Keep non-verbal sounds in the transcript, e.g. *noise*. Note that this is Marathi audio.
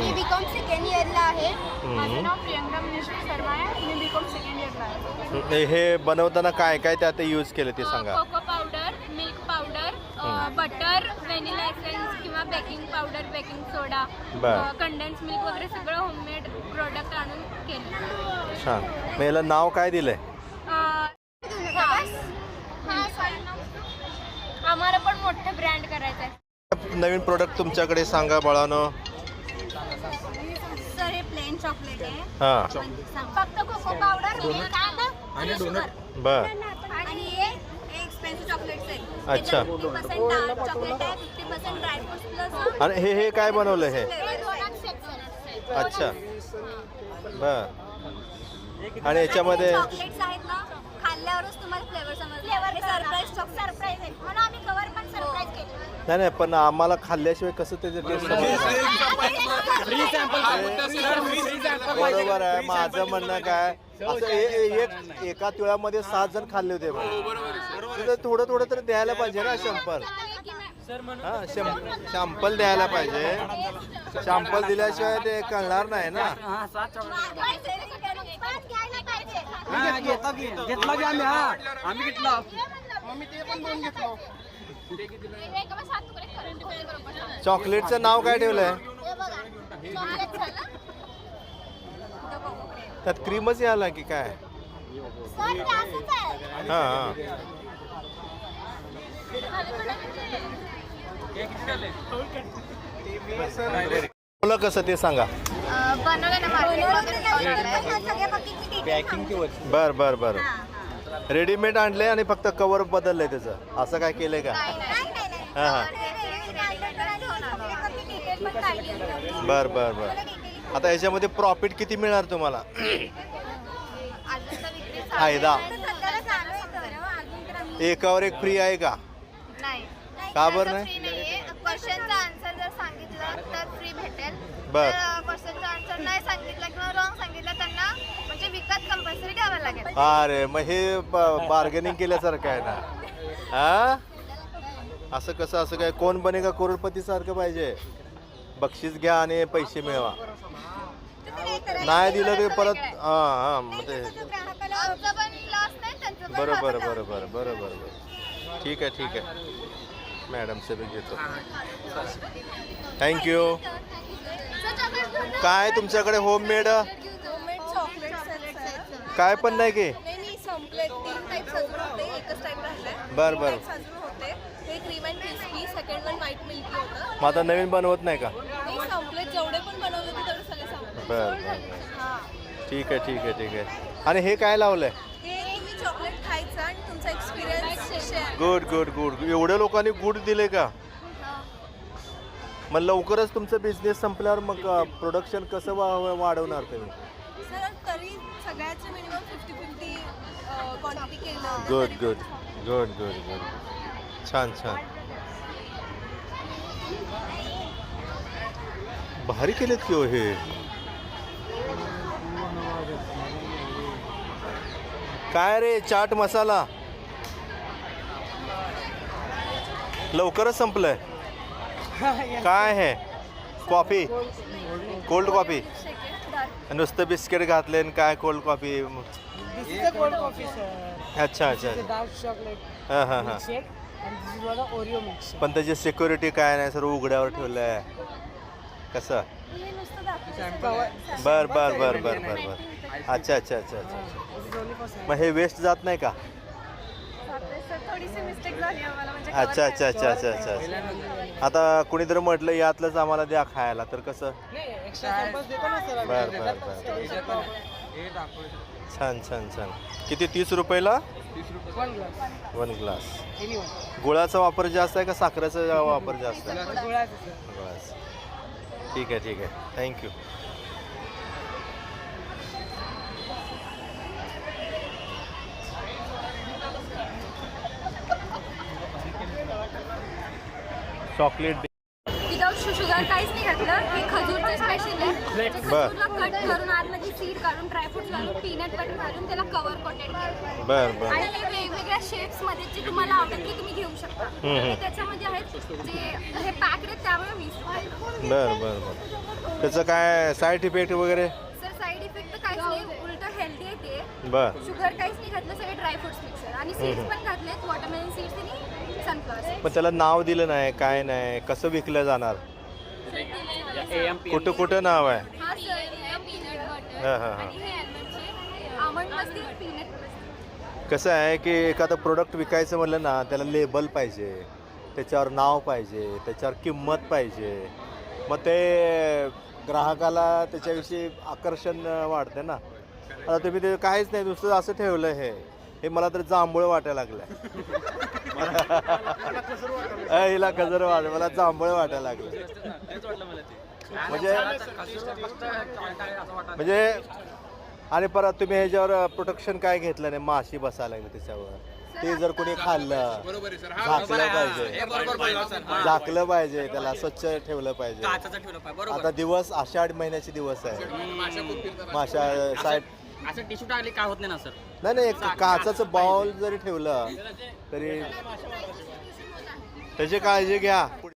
मी बी कॉम सेकंड इयरला आहे. माझं नाव प्रियंका मनीषी शर्मा आहे. मी बी कॉम सेकंड इयरला आहे. हे- बनवताना काय काय त्यात यूज केलं ते सांगा. Cocoa powder milk powder butter vanilla essence किंवा बेकिंग पावडर बेकिंग सोडा बर. कंडेन्स मिल्क वगैरे सगळं होममेड प्रोडक्ट आणून केलं. छान. मग याला नाव काय दिलंय? अं, आम्हाला पण मोठं ब्रँड करायचं आहे नवीन प्रोडक्ट तुमच्याकडे सांगा बाळानो. चॉकलेट आहे. हां. फक्त कोको पावडर मिल्क आणि शुगर बर. आणि हे एक्सपेन्सिव्ह चॉकलेट्स आहेत. अच्छा. फिफ्टी पर्सेंट डार्क चॉकलेट आहे fifty percent dry fruits plus आणि हे हे काय बनवलं हे? अच्छा. बर. आणि याच्यामध्ये चॉकलेट्स आहेत ना खाल्ल्यावरच तुम्हाला फ्लेवर समजले हे सरप्राईज सरप्राईज आहे म्हणून आम्ही कवर पण सरप्राईज केलं नाही नाही पण आम्हाला खाल्ल्याशिवाय कसं त्याचं टेस्ट बरोबर आहे माझं म्हणणं काय? असं एक एका तिळामध्ये सात जण खाल्ले होते. तर थोडं थोडं तर द्यायला पाहिजे ना शंपर हा शॅम्पल द्यायला पाहिजे. शॅम्पल दिल्याशिवाय ते कळणार नाही ना. घेतला की घेतला की आम्ही हा. आम्ही घेतला. चॉकलेटचं नाव काय ठेवलंय? त्यात क्रीमच याला की काय? हा हा. बोला कसं ते सांगा. बर बर बर. रेडीमेड आणले आणि फक्त कवर बदललंय त्याचं. असं काय केलंय का? हा हा बर बर बर. आता याच्यामध्ये प्रॉफिट किती मिळणार तुम्हाला? फायदा एकावर एक फ्री आहे का? नाही. का बरं नाही? फ्री नाहीये. क्वेश्चनचा आन्सर जर सांगितलं तर फ्री भेटेल. बर. क्वेश्चनचा आन्सर नाही सांगितलं किंवा रॉंग सांगितलं त्यांना म्हणजे विकत कंपल्सरी द्यावं लागेल. अरे मग हे बार्गेनिंग केल्यासारखं आहे ना. हा? असं कसं असं काय कोण बने का करोडपती सारखं पाहिजे? बक्षीस घ्या आणि पैसे मिळवा. नाही दिलं ते परत हा हा त्यांचं पण बरोबर profit बरोबर बरोबर बरोबर. ठीक आहे ठीक आहे. मॅडम से मी घेतो. थँक्यू काय तुमच्याकडे होममेड काय पण नाही की नाही नाही संपले तीन टाईप्स अजून होते एकच टाईप राहिलाय बर, बर. types अजून होते cream and crispy second one white milky होतं. मग आता नवीन बनवत नाही का? नाही संपले. जेवढे पण बनवले होते तेवढे सगळे संपले. बर बर बर. हां. ठीक आहे ठीक आहे ठीक आहे. आणि हे काय लावलंय? हे तुम्ही चॉकलेट खायचं आणि तुमचा experience share good good good एवढ्या लोकांनी गुड दिले का? मग लवकरच तुमचं बिझनेस संपल्यावर मग प्रोडक्शन कसं वा- वाढवणार तुम्ही? सर तरी सगळ्याचं मिनिमम फिफ्टी फिफ्टी क्वांटिटी केलं होतं गुड तरी गुड गुड गुड गुड छान छान. भारी केलेत की हो हे? काय रे चाट मसाला? लवकरच संपलंय. *laughs* काय आहे? कॉफी? Cold coffee. नुसतं बिस्किट घातले आणि काय कोल्ड कॉफी. अच्छा अच्छा. हां हां हां. this is. पण त्याची सिक्युरिटी काय नाही सर्व उघड्यावर ठेवलं आहे कसं बर बर बर बर बर बर. अच्छा अच्छा अच्छा अच्छा. मग हे वेस्ट जात नाही का? थोडीशी मिस्टेक झाली आम्हाला म्हणजे अच्छा अच्छा अच्छा अच्छा अच्छा अच्छा. आता कुणीतरी म्हटलं यातलंच आम्हाला द्या खायला तर कसं. बर बर बर. छान छान छान. किती तीस रुपयाला. One glass. गुळाचा वापर जास्त आहे का साखरेचा वापर जास्त आहे. गुळाचा ठीक आहे ठीक आहे. थँक्यू चॉकलेट विदाऊट शुगर काहीच नाही घातलं. हे खजूरचं स्पेशल आहे. ते बर. खजूरला कट करून आतमध्ये सीड काढून ड्रायफ्रुट्स घालून पीनट बटर घालून त्याला कवर कोटेड केलं. बर बर. आणि हे वेगवेगळ्या शेप्समध्ये जे तुम्हाला आवडेल ते तुम्ही घेऊ शकता. आणि त्याच्यामध्ये आहेत जे हे पॅकेट आहेत त्यामुळे वीस रुपये. बर बर बर. त्याचं काय साईड इफेक्ट वगैरे? सर साईड इफेक्ट तर काहीच नाही. उलट हेल्दी आहे ते. बर. शुगर काहीच नाही घातलं सगळे ड्रायफ्रुट्स मिक्सर आणि सीड्स पण घातलेत वॉटरमेलन सीड्स आणि पण त्याला नाव दिलं नाही काय नाही कसं विकलं जाणार? कुठं कुठं नाव आहे? हा सर पीनट बटर हां हां हां. आणि हे almondचे आमंड मस्ती पीनट कसं आहे की एखादं प्रोडक्ट विकायचं म्हणलं ना त्याला लेबल पाहिजे त्याच्यावर नाव पाहिजे त्याच्यावर किंमत पाहिजे. मग ते ग्राहकाला त्याच्याविषयी आकर्षण वाढते ना. आता तुम्ही ते काहीच नाही नुसतं असं ठेवलं हे. हे मला तर जांभूळ वाटायला लागलं *laughs* हिला कजर वाट मला जांभूळ वाटायला लागलं. म्हणजे म्हणजे आणि परत तुम्ही ह्याच्यावर प्रोटेक्शन काय घेतलं नाही? माशी बसायला लागली त्याच्यावर ते जर कोणी खाल्लं झाकलं पाहिजे. झाकलं पाहिजे त्याला स्वच्छ ठेवलं पाहिजे. काचाचं ठेवलं पाहिजे बरोबर. आता दिवस आषाढ महिन्याचे दिवस आहे. माशा साईड असं टिश्यू टाकले काय होत नाही ना सर? नाही नाही एक काचाचं बाउल जरी ठेवलं तरी त्याची काळजी घ्या.